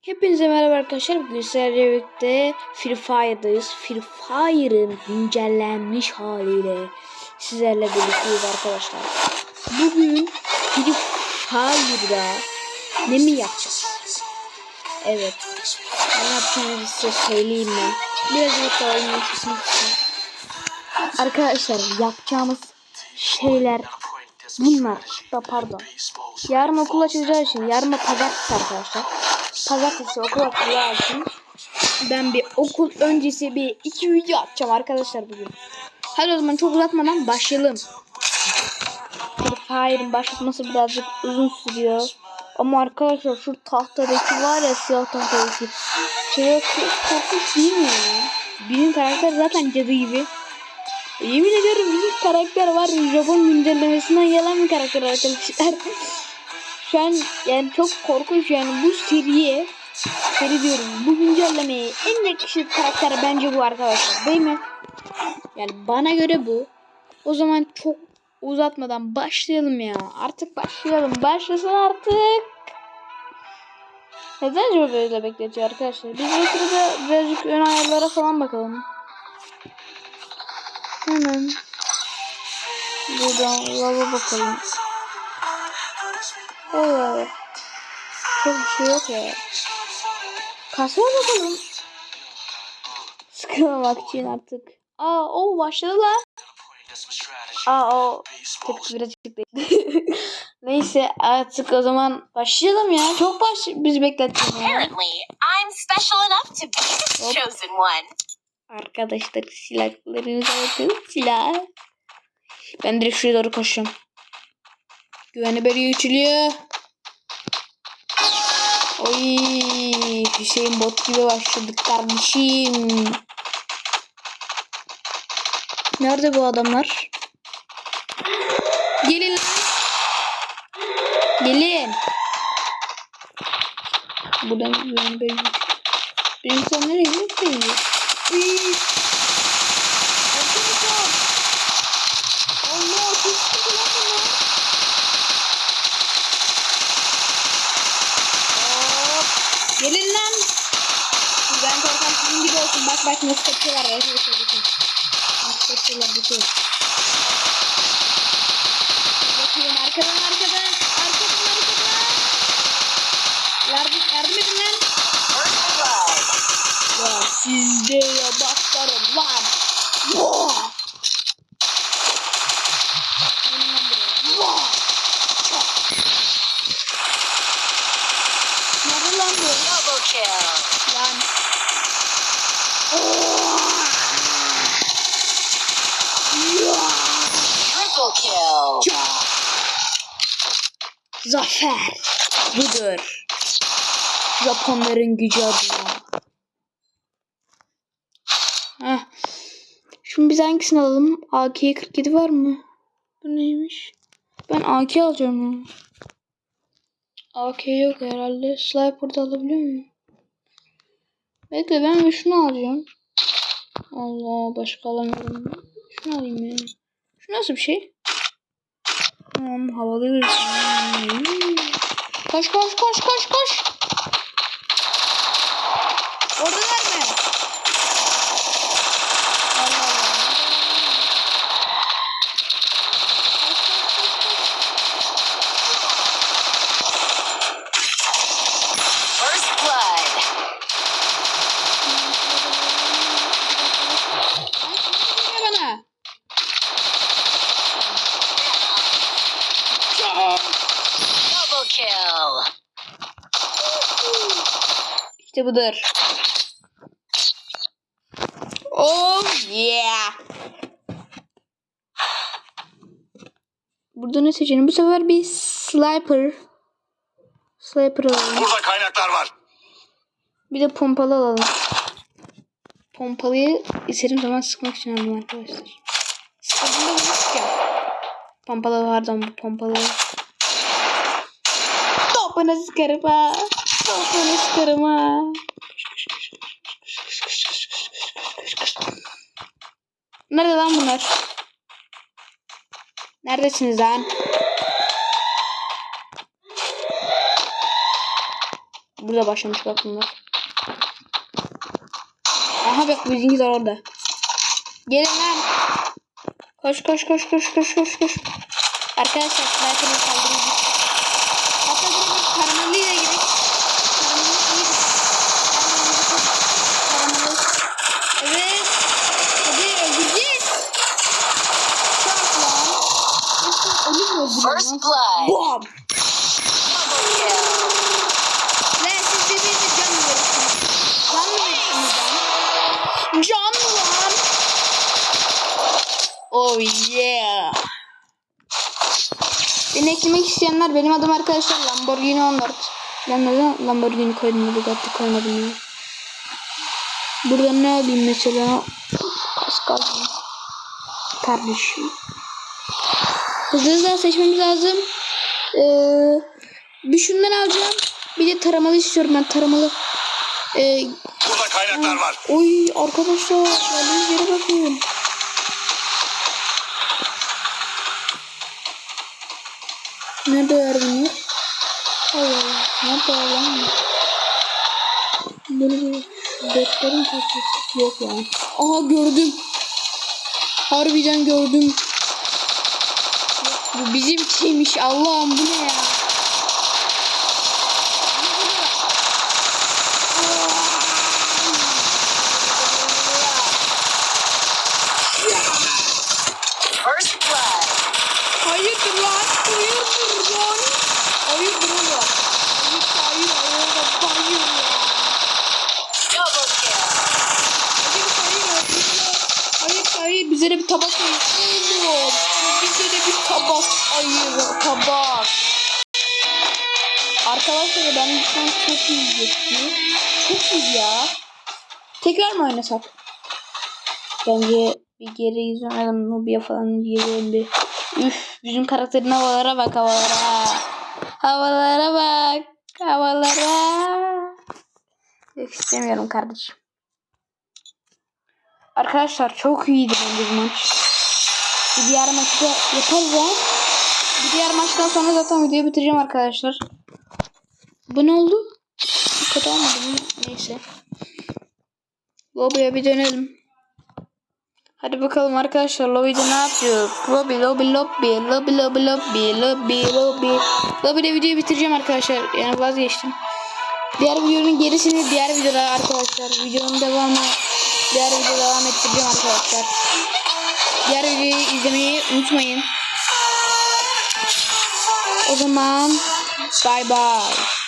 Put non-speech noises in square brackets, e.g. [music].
Hepinize merhaba arkadaşlar. Bugün sizlerle birlikte Free Fire'dayız. Free Fire'ın güncellenmiş haliyle sizlerle birlikteyiz arkadaşlar. Bugün Free Fire'da ne mi yapacağız? Evet. Ne yapacağımızı size söyleyeyim ben. Birazcık daha oyunun. Arkadaşlar yapacağımız şeyler bunlar. Da pardon. Yarın okul açılacağı için yarın da pazartesi arkadaşlar. Pazartesi okul açılacağı için ben bir okul öncesi bir iki video atacağım arkadaşlar bugün. Hadi o zaman çok uzatmadan başlayalım. Fire'ın başlatması birazcık uzun sürüyor. Ama arkadaşlar şu tahtadaki var ya siyah tahtadaki. Şey korkunç değil mi? Bizim karakter zaten cadı gibi. Yemin ediyorum bizim karakter var. Japon güncellemesinden gelen bir karakter arkadaşlar. [laughs] Şu an yani çok korkunç yani bu seriye seri diyorum bu güncellemeye en yakışıklı karakter bence bu arkadaşlar değil mi? Yani bana göre bu. O zaman çok uzatmadan başlayalım ya. Artık başlayalım. Başlasın artık. Neden acaba böyle bekletiyor arkadaşlar? Biz bu sırada birazcık ön ayarlara falan bakalım. Hemen buradan lava bakalım. Evet. Çok bir şey yok ya. Kasaya bakalım. Sıkılmamak için artık. Aa o başladılar. Aa o tepki birazcık değil. [laughs] Neyse artık o zaman başlayalım ya. Çok baş biz beklettik. Apparently, I'm special enough to be the chosen one. Arkadaşlar silahlarınıza bakın silah. Ben direkt şuraya doğru koşuyorum. Güvenli bölge üçülüyor. Oy Hüseyin bot gibi başladık kardeşim. Nerede bu adamlar? Gelin. Gelin. Buradan güvenli bölge Bir insan nereye gidiyor? Uy. Arkadaşlar. Allah çok sıkıntı lan bunlar. Hop. Gelin lan. Ben korkan olsun. Bak bak nasıl kaçıyorlar. Arkadaşlar bakın. Nasıl kaçıyorlar bakın. Bakıyorum arkadan arkadan. Arkadan arkadan. Yardım, yardım edin lan. Ya sizde ya başlarım lan. Vaa! Gelin lan buraya. Vaa! Çak! Nerede lan bu? Double kill. Lan. Oo! Ya! Triple kill. Çak! Zafer budur. Japonların gücü adına. Heh. Şimdi biz hangisini alalım? AK-47 var mı? Bu neymiş? Ben AK alacağım. AK yok herhalde. Sniper'da alabiliyor muyum? Bekle ben bir şunu alacağım. Allah başka alamıyorum. Şunu alayım ya. Şu nasıl bir şey? Tamam havalı bir Hmm. Koş koş koş koş koş. Oradalar mı? Allah Allah. Koş, koş, koş, koş. First blood. Ay, ne bana? Double kill. İşte budur. Oh yeah. Burada ne seçelim? Bu sefer bir sniper. Sniper alalım. Burada kaynaklar var. Bir de pompalı alalım. Pompalıyı istediğim zaman sıkmak için aldım arkadaşlar. Sıkıldığımda bunu sıkacağım. Pompalı pardon bu pompalı. Topuna sıkarım ha. Topuna sıkarım ha. Nerede lan bunlar? Neredesiniz lan? burada başlamış bak bunlar. Aha bak bizimkiler orada. Gelin lan. Koş koş koş koş koş koş koş. Arkadaşlar sniper'ı kaldırıyoruz. Hatta burada karamelliyle First blood. Kill. Lan siz birbirinize can mı verirsiniz? Can mı verirsiniz lan? Can mı lan? Oh yeah. Beni eklemek isteyenler benim adım arkadaşlar Lamborghini 14. Ben neden Lamborghini koydum Bugatti koymadım ya. Burada ne alayım mesela? Kaldı. Kardeşim. Hızlı hızlı seçmemiz lazım. Ee, bir şundan alacağım. Bir de taramalı istiyorum ben taramalı. Ee, Burada kaynaklar var. oy arkadaşlar geldiğiniz yere bakın. Nerede yer bunlar? Allah Allah. Nerede lan? Böyle bir defterin parçası yok yani. Aha gördüm. Harbiden gördüm. Bu bizimkiymiş. Allah'ım bu ne ya? Hayırdır lan? Hayırdır lan? Hayırdır oğlum? Hayır hayır hayır hayır ya. Double kill. Hayır hayır hayır. Hayır hayır bize de bir tabak ayır. Tabak. Arkadaşlar ben şu an çok iyi geçti. Çok iyi ya. Tekrar mı oynasak? Bence bir geri izlemedim. Nubia falan diyelim bir. Üf bizim karakterin havalara bak havalara. Havalara bak. Havalara. Yok istemiyorum kardeşim. Arkadaşlar çok iyiydi bence bu maç. Bir diğer maçta yaparız ha. Bir diğer maçtan sonra zaten videoyu bitireceğim arkadaşlar. Bu ne oldu? Kötü olmadı? Neyse. Lobby'ye bir dönelim. Hadi bakalım arkadaşlar lobby'de ne yapıyor? Lobby lobby lobby lobby lobby lobby lobby lobby. Lobby'de videoyu bitireceğim arkadaşlar. Yani vazgeçtim. Diğer videonun gerisini diğer videoda arkadaşlar. Videonun devamı diğer videoda devam ettireceğim arkadaşlar. Diğer videoyu izlemeyi unutmayın. O zaman bye bye.